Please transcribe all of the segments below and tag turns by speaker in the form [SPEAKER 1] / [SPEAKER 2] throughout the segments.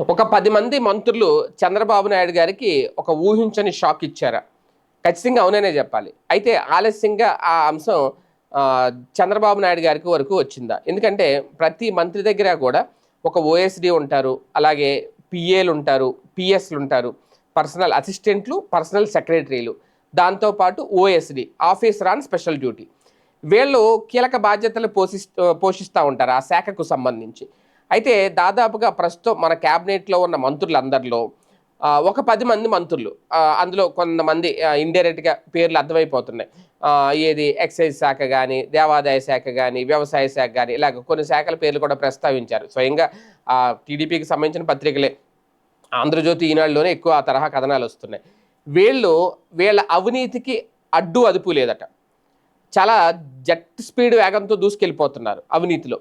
[SPEAKER 1] ఒక పది మంది మంత్రులు చంద్రబాబు నాయుడు గారికి ఒక ఊహించని షాక్ ఇచ్చారా. ఖచ్చితంగా అవుననే చెప్పాలి. అయితే ఆలస్యంగా ఆ అంశం చంద్రబాబు నాయుడు గారికి వరకు వచ్చిందా? ఎందుకంటే ప్రతి మంత్రి దగ్గర కూడా ఒక ఓఎస్డి ఉంటారు అలాగే పిఏలు ఉంటారు పిఎస్లు ఉంటారు పర్సనల్ అసిస్టెంట్లు పర్సనల్ సెక్రటరీలు దాంతోపాటు OSD officer on special duty. వీళ్ళు కీలక బాధ్యతలు పోషిస్తూ పోషిస్తూ ఉంటారు ఆ శాఖకు సంబంధించి. అయితే దాదాపుగా ప్రస్తుతం మన క్యాబినెట్లో ఉన్న మంత్రులందరిలో ఒక పది మంది మంత్రులు అందులో కొంతమంది ఇండైరెక్ట్గా పేర్లు అర్థమైపోతున్నాయి. ఏది ఎక్సైజ్ శాఖ కానీ దేవాదాయ శాఖ కానీ వ్యవసాయ శాఖ కానీ ఇలాగ కొన్ని శాఖల పేర్లు కూడా ప్రస్తావించారు. స్వయంగా టీడీపీకి సంబంధించిన పత్రికలే. ఆంధ్రజ్యోతి ఈనాడులోనే ఎక్కువ ఆ తరహా కథనాలు వస్తున్నాయి. వీళ్ళు వీళ్ళ అవినీతికి అడ్డు అదుపు లేదట. చాలా జట్ స్పీడ్ వేగంతో దూసుకెళ్ళిపోతున్నారు అవినీతిలో.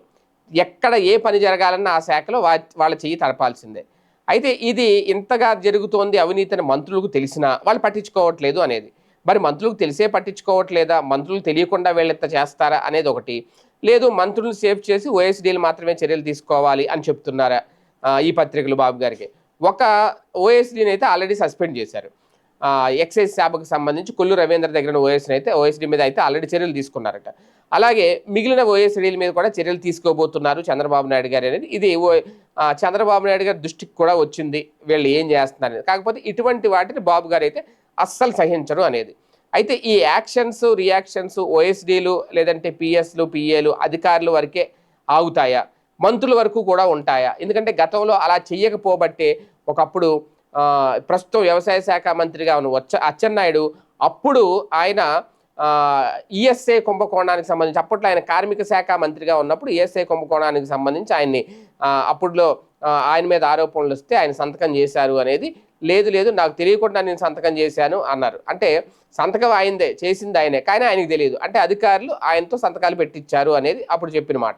[SPEAKER 1] ఎక్కడ ఏ పని జరగాలన్న ఆ శాఖలో వాళ్ళ చెయ్యి తడపాల్సిందే అయితే ఇది ఇంతగా జరుగుతోంది అవినీతిని మంత్రులకు తెలిసినా వాళ్ళు పట్టించుకోవట్లేదు అనేది. మరి మంత్రులకు తెలిసే పట్టించుకోవట్లేదా? మంత్రులు తెలియకుండా వీళ్ళెత్త చేస్తారా అనేది ఒకటి. లేదు మంత్రులను సేఫ్ చేసి ఓఎస్డీలు మాత్రమే చర్యలు తీసుకోవాలి అని చెప్తున్నారా ఈ పత్రికలు బాబు గారికి. ఒక ఓఎస్డీని అయితే ఆల్రెడీ సస్పెండ్ చేశారు. ఎక్సైజ్ శాఖకు సంబంధించి కొల్లు రవీంద్ర దగ్గర ఓఎస్ని అయితే ఓఎస్డీ మీద అయితే ఆల్రెడీ చర్యలు తీసుకున్నారట. అలాగే మిగిలిన ఓఎస్డీల మీద కూడా చర్యలు తీసుకోబోతున్నారు చంద్రబాబు నాయుడు గారు అనేది. ఇది ఓ- చంద్రబాబు నాయుడు గారి దృష్టికి కూడా వచ్చింది. వీళ్ళు ఏం చేస్తున్నారు కాకపోతే ఇటువంటి వాటిని బాబు గారు అయితే అస్సలు సహించరు అనేది. అయితే ఈ యాక్షన్స్ రియాక్షన్స్ ఓఎస్డీలు లేదంటే పిఎస్లు పిఏలు అధికారులు వరకే ఆగుతాయా? మంత్రుల వరకు కూడా ఉంటాయా? ఎందుకంటే గతంలో అలా చెయ్యకపోబట్టే ఒకప్పుడు ప్రస్తుతం వ్యవసాయ శాఖ మంత్రిగా ఉన్న వచ్చ అచ్చెన్నాయుడు అప్పుడు ఆయన ఈఎస్ఐ కుంభకోణానికి సంబంధించి అప్పట్లో ఆయన కార్మిక శాఖ మంత్రిగా ఉన్నప్పుడు ఈఎస్ఐ కుంభకోణానికి సంబంధించి ఆయన్ని అప్పుడులో ఆయన మీద ఆరోపణలు వస్తే ఆయన సంతకం చేశారు అనేది లేదు లేదు నాకు తెలియకుండా నేను సంతకం చేశాను అన్నారు. అంటే సంతకం ఆయనదే చేసింది ఆయనే కానీ ఆయనకు తెలియదు. అంటే అధికారులు ఆయనతో సంతకాలు పెట్టించారు అనేది అప్పుడు చెప్పిన మాట.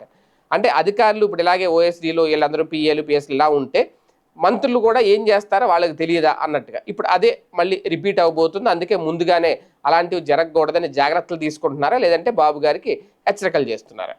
[SPEAKER 1] అంటే అధికారులు ఇప్పుడు ఇలాగే ఓఎస్డీలో వీళ్ళందరూ పిఏలు పిఎస్లు ఇలా ఉంటే మంత్రులు కూడా ఏం చేస్తారో వాళ్ళకి తెలియదా అన్నట్టుగా. ఇప్పుడు అదే మళ్ళీ రిపీట్ అవబోతుంది. అందుకే ముందుగానే అలాంటివి జరగకూడదని జాగ్రత్తలు తీసుకుంటున్నారా? లేదంటే బాబు గారికి హెచ్చరికలు చేస్తున్నారా?